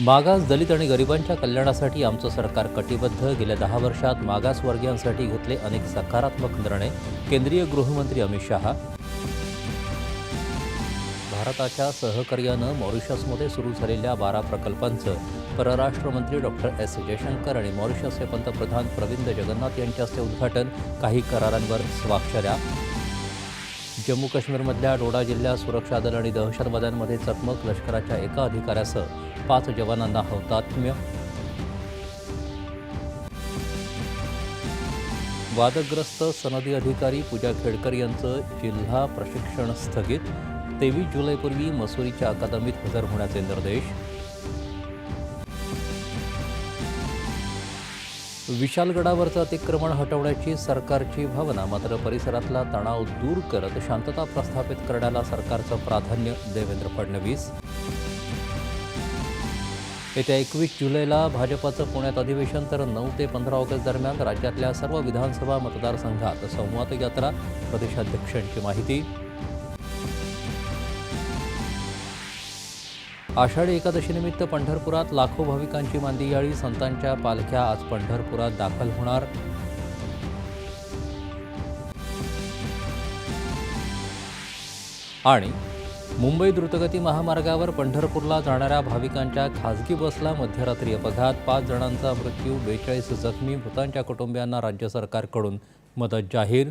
मागास दलित आणि गरिबांच्या कल्याणासाठी आमचं सरकार कटिबद्ध. गेल्या दहा वर्षात मागासवर्गीयांसाठी घेतले अनेक सकारात्मक निर्णय. केंद्रीय गृहमंत्री अमित शहा. भारताच्या सहकार्यानं मॉरिशसमध्ये सुरू झालेल्या बारा प्रकल्पांचं परराष्ट्रमंत्री डॉक्टर एस. जयशंकर आणि मॉरिशसचे पंतप्रधान प्रविंद जगन्नाथ यांच्या हस्ते उद्घाटन. काही करारांवर स्वाक्षऱ्या जम्मू काश्मीरमधल्या डोडा जिल्ह्यात सुरक्षा दल आणि दहशतवाद्यांमध्ये चकमक लष्कराच्या एका अधिकाऱ्यासह पाच जवानांना हौतात्म्य. वादग्रस्त सनदी अधिकारी पूजा खेडकर यांचं जिल्हा प्रशिक्षण स्थगित. तेवीस जुलैपूर्वी मसुरीच्या अकादमीत हजर होण्याचे निर्देश. विशालगडावरचं अतिक्रमण हटवण्याची सरकारची भावना मात्र परिसरातला तणाव दूर करत शांतता प्रस्थापित करण्याला सरकारचं प्राधान्य देवेंद्र फडणवीस. येत्या एकवीस जुलैला भाजपाचं पुण्यात अधिवेशन तर नऊ ते पंधरा ऑगस्ट दरम्यान राज्यातल्या सर्व विधानसभा मतदारसंघात संवाद यात्रा प्रदेशाध्यक्षांची माहिती. आषाढी एकादशीनिमित्त पंढरपुरात लाखो भाविकांची मांदियाळी संतांच्या पालख्या आज पंढरपुरात दाखल होणार. आणि मुंबई द्रुतगती महामार्गावर पंढरपूरला जाणाऱ्या भाविकांच्या खासगी बसला मध्यरात्री अपघात. पाच जणांचा मृत्यू बेचाळीस जखमी मृतांच्या कुटुंबियांना राज्य सरकारकडून मदत जाहीर.